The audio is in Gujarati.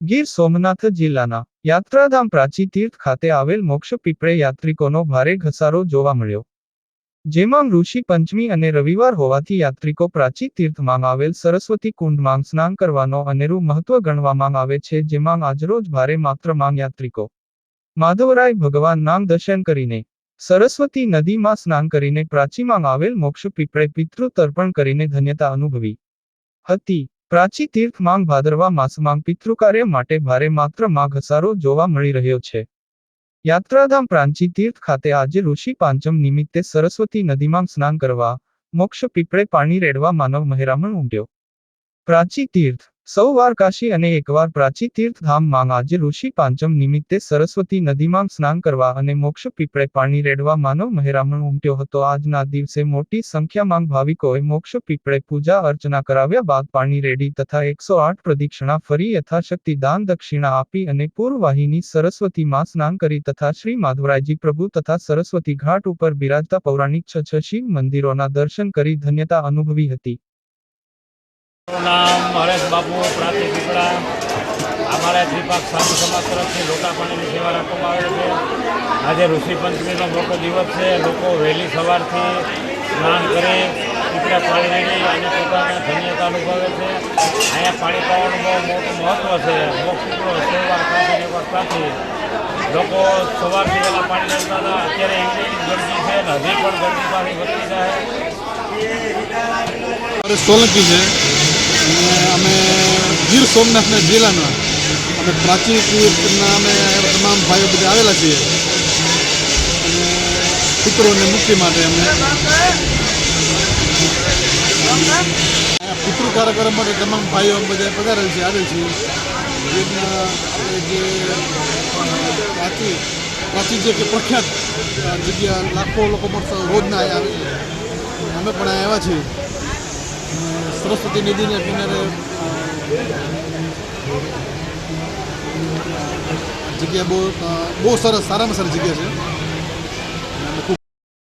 ગીર સોમનાથ જિલ્લાના યાત્રાધામ પ્રાચી તીર્થ ખાતે આવેલ મોક્ષ પીપળે યાત્રિકોનો ભારે ઘસારો જોવા મળ્યો. જેમાં ઋષિ પંચમી અને રવિવાર હોવાથી યાત્રિકો પ્રાચી તીર્થમાં આવેલ સરસ્વતી કુંડમાં સ્નાન કરવાનો અનેરું મહત્વ ગણવામાં આવે છે, જેમાં આજરોજ ભારે માત્રામાં યાત્રિકો. માધવરાય ભગવાન નામ દર્શન કરીને સરસ્વતી નદીમાં સ્નાન કરીને પ્રાચીમાં આવેલ મોક્ષ પીપળે પિતૃ તર્પણ કરીને ધન્યતા અનુભવી. હતી. પ્રાચી તીર્થ માંગ ભાદરવા માસમાં પિતૃકાર્ય માટે ભારે માત્રામાં ઘસારો જોવા મળી રહ્યો છે. યાત્રાધામ પ્રાંચી તીર્થ ખાતે આજે ઋષિ પાંચમ નિમિત્તે સરસ્વતી નદીમાં સ્નાન કરવા, મોક્ષ પીપળે પાણી રેડવા માનવ મહેરામણ ઉમટ્યો પ્રાચી તીર્થ સૌ વાર કાશી અને એકવાર પ્રાચી તીર્થધામમાં આજે ઋષિ પાંચમ નિમિત્તે સરસ્વતી નદીમાં સ્નાન કરવા અને મોક્ષ પીપળે પાણી રેડવા માનવ મહેરામણ ઉમટ્યો હતો. આજના દિવસે મોટી સંખ્યામાં ભાવિકોએ મોક્ષ પીપળે પૂજા અર્ચના કરાવ્યા બાદ પાણી રેડી તથા એકસો આઠ પ્રદક્ષિણા ફરી યથાશક્તિ દાન દક્ષિણા આપી અને પૂર્વવાહિની સરસ્વતીમાં સ્નાન કરી તથા શ્રી માધવરાયજી પ્રભુ તથા સરસ્વતી ઘાટ ઉપર બિરાજતા પૌરાણિક છ છ શિવ મંદિરોના દર્શન કરી ધન્યતા અનુભવી હતી. નામ હરેશ બાપુ પ્રાંતિક પીપળા. અમારા ત્રિપાક સાધુ સમાજ તરફથી લોટા પાણીની સેવા રાખવામાં આવે છે. આજે ઋષિ પંચમીનો મોટો દિવસ છે. લોકો વહેલી સવારથી સ્નાન કરે, પીપળા પાણી રેડી, અને પોતાને ધન્યતા અનુભવે છે. અહીંયા પાણી પાવાનું બહુ મોટું મહત્ત્વ છે. મોક્ષ પીપળો સવાર કાઢી એકવાર કાઢી લોકો સવારથી પહેલાં પાણી લેતા હતા. અત્યારે એવડી ગરદી છે ને હજી પણ ગરદી પાણી વધતી જાય. સોલંકી છે. અને ગીર સોમનાથના જિલ્લાના અમે પ્રાચી તીર્થના અમે તમામ ભાઈઓ બધા આવેલા છીએ. અને પુત્રોને મુક્તિ માટે અમે પિતૃ કાર્યક્રમ માટે તમામ ભાઈઓ અમે બધા પધારેલ છે આવેલ છે જેના આપણે જે પ્રાચી પ્રાચી જે કે પ્રખ્યાત જગ્યા લાખો લોકો મળતા રોજના આવે અમે પણ આવ્યા છીએ. સરસ્વતી નદીને કિનારે જગ્યા બહુ બહુ સરસ સારામાં સારી જગ્યા છે.